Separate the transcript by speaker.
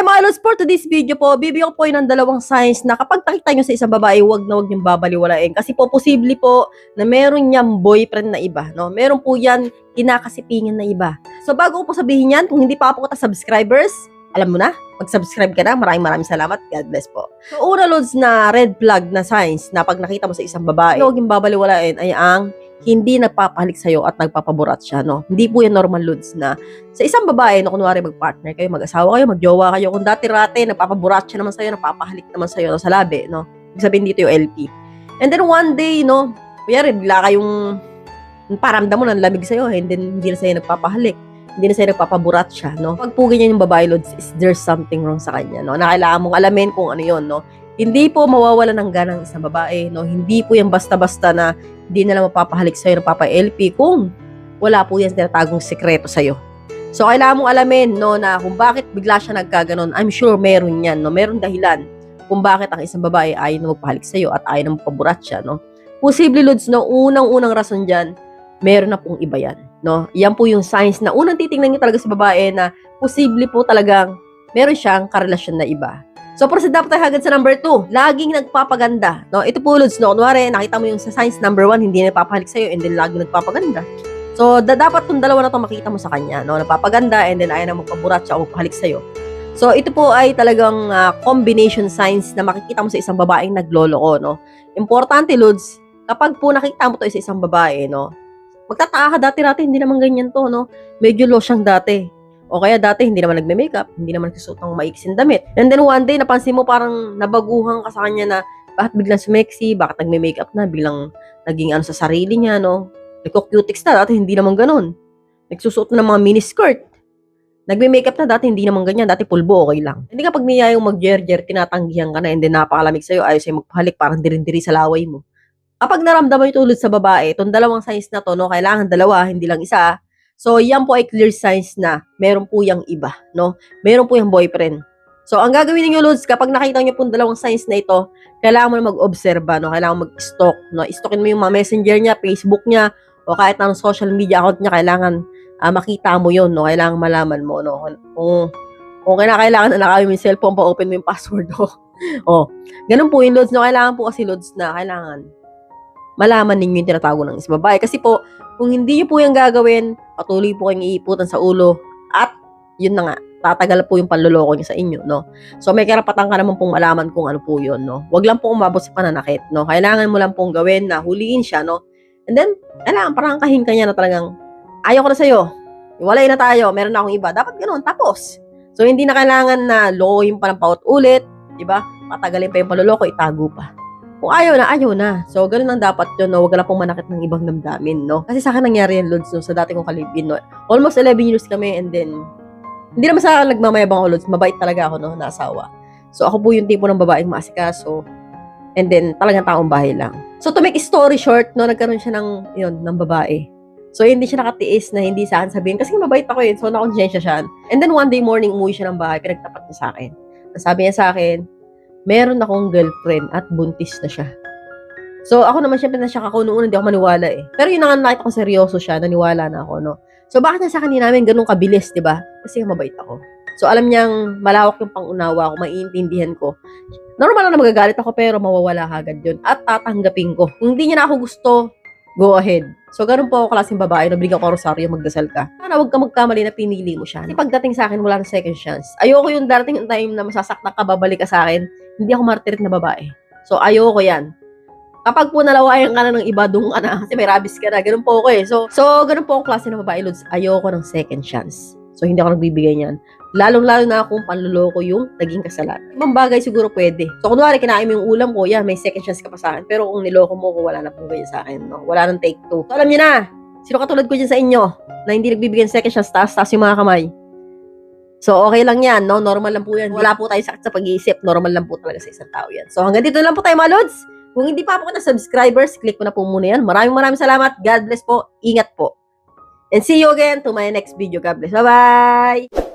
Speaker 1: Hi mga lods, for today's video po, bibigyan ko po ng dalawang signs na kapag nakita nyo sa isang babae, huwag na huwag niyong babaliwalain. Kasi po, posible po na meron niyang boyfriend na iba. No? Meron po yan kinakasipingan na iba. So bago ko po sabihin yan, kung hindi pa po kita subscribers, alam mo na, mag-subscribe ka na. Maraming maraming salamat. God bless po. So una lods na red flag na signs na pag nakita mo sa isang babae, huwag niyong babaliwalain ay ang hindi nagpapahalik sa'yo at nagpapaburat siya, no? Hindi po yan normal lods na sa isang babae, no, kunwari mag-partner kayo, mag-asawa kayo, magjowa kayo, kung dati-rate, nagpapaburat siya naman sa'yo, nagpapahalik naman sa'yo no, sa labi, no? Ibig sabihin dito yung LP. And then one day, no, kuyari, bigla kayong paramdam mo ng lamig sa'yo, and then hindi na sa'yo nagpapahalik. Hindi na sa'yo nagpapaburat siya, no? Pag po ganyan yung babae, lods, is there's something wrong sa kanya, no? Na kailangan mong alamin kung ano yon no? Hindi po mawawala ng gana ng isang babae, no? Hindi po yan basta-basta na hindi na lang mapapahalik sa'yo ng Papa LP kung wala po yan tinatagong sekreto sa'yo. So, kailangan mong alamin, no, na kung bakit bigla siya nagkaganon. I'm sure meron yan, no? Meron dahilan kung bakit ang isang babae ayaw na magpahalik sa'yo at ayaw na magpaburat siya, no? Posible, Lods, no, unang-unang rason dyan, meron na pong iba yan, no? Yan po yung signs na unang titingnan niyo talaga sa babae na posible po talagang meron siyang karelasyon na iba. So, proceed dapat tayo agad sa number 2. Laging nagpapaganda. No? Ito po, Lods, no? Kunwari, nakita mo yung sa signs number 1, hindi na nagpapahalik sa'yo, and then laging nagpapaganda. So, da- dapat itong dalawa na to makita mo sa kanya, no? Napapaganda, and then ayaw na magpaburat siya o magpahalik sa'yo. So, ito po ay talagang ah, combination signs na makikita mo sa isang babaeng nagloloko, no? Importante, Lods, kapag po nakita mo to sa isang babae, no? Magtataka ka dati-dati, hindi naman ganyan to, no? Medyo low siyang dati. O kaya dati hindi naman nagme-makeup, hindi naman nagsusuot ng maiksing damit. And then one day, napansin mo parang nabaguhan ka sa kanya na bakit biglang sumexy, bakit nagme-makeup na, biglang naging ano sa sarili niya, no? Nagko-cutics na, dati hindi naman ganun. Nagsusuot na ng mga miniskirt. Nagme-makeup na dati, hindi naman ganyan. Dati pulbo, okay lang. Hindi kapag niyayong mag-jer-jer, tinatanggihan ka na, and then napakalamig sa'yo, ayaw sa'yo magpahalik, parang dirin-diri sa laway mo. Kapag naramdaman yung tulad sa babae, itong dalawang signs na to, no, kailangan dalawa, hindi lang isa, So, yan po ay clear signs na meron po yung iba, no? Meron po yung boyfriend. So, ang gagawin niyo Lods, kapag nakita niyo po dalawang signs na ito, kailangan mo na mag-obserba, no? Kailangan mag-stalk, no? Stalkin mo yung mga messenger niya, Facebook niya, o kahit anong social media account niya, kailangan ah, makita mo yon no? Kailangan malaman mo, no? Kung, kung kailangan na nakawin mo yung cellphone, pa-open mo yung password, no? oh, ganun po yung Lods, no? Kailangan po kasi Lods na kailangan malaman ninyo yung tinatago ng isang babae. Kasi po, kung hindi niyo po yung gagawin, patuloy po kayong iiputan sa ulo at yun na nga, tatagal po yung panloloko niya sa inyo, no? So, may karapatan ka naman pong malaman kung ano po yun, no? Huwag lang pong umabot sa pananakit, no? Kailangan mo lang pong gawin na huliin siya, no? And then, kailangan parang kahin ka niya na talagang, ayaw ko na sa'yo, iwalay na tayo, meron na akong iba. Dapat ganun, tapos. So, hindi na kailangan na lokohin pa ng paut ulit, di ba? Patagalin pa yung panloloko, itago pa. Kung ayaw na, ayaw na. So, ganun ang dapat yun, no? Huwag lang pong manakit ng ibang damdamin, no? Kasi sa akin nangyari yan, Lods, no? Sa dati kong kalibin, no? Almost 11 years kami, and then, hindi naman sa nagmamayabang ako, Lods. Mabait talaga ako, no? Na asawa. So, ako po yung tipo ng babaeng maasikaso. And then, talagang taong bahay lang. So, to make story short, no? Nagkaroon siya ng, yun, ng babae. So, hindi siya nakatiis na hindi sa akin sabihin. Kasi mabait ako eh. So, nakonsensya siya. And then, one day morning, umuwi siya ng bahay. Pinagtapat niya sa akin. Sabi niya sa akin, meron akong girlfriend at buntis na siya. So, ako naman syempre na siya ako noon, hindi ako maniwala eh. Pero yun na nga nakita ko seryoso siya, naniwala na ako, no? So, bakit na sa kanina namin ganun kabilis, di ba? Kasi mabait ako. So, alam niyang malawak yung pangunawa ko, maiintindihan ko. Normal na magagalit ako, pero mawawala agad yun. At tatanggapin ko. Kung hindi niya na ako gusto, go ahead. So, ganun po ako klaseng babae, nabigyan ko rosaryo, magdasal ka. Sana huwag ka magkamali na pinili mo siya. Kasi pagdating sa akin, wala na second chance. Ayoko yung darating yung time na masasaktan ka, babalik ka sa akin. Hindi ako martirit na babae. So, ayoko yan. Kapag po nalawayan ka na ng iba, doon ka na. Kasi may rabies ka na. Ganun po ako eh. So, so ganun po ako klase ng babae, Lods. Ayoko ng second chance. So, hindi ako nagbibigay niyan. Lalong-lalo na kung panluloko yung naging kasalanan. Ibang bagay siguro pwede. So, kunwari, kinain mo yung ulam ko, yeah, may second chance ka pa sa akin. Pero kung niloko mo ko, wala na pong ganyan sa akin. No? Wala nang take two. So, alam niyo na, sino katulad ko dyan sa inyo na hindi nagbibigay second chance, taas-taas yung mga kamay. So, okay lang yan, no? Normal lang po yan. Wala po tayo sakit sa pag-iisip. Normal lang po talaga sa isang tao yan. So, hanggang dito lang po tayo, mga lods. Kung hindi pa po na subscribers, click mo na po muna yan. Maraming maraming salamat. God bless po. Ingat po. And see you again to my next video. God bless. Bye-bye!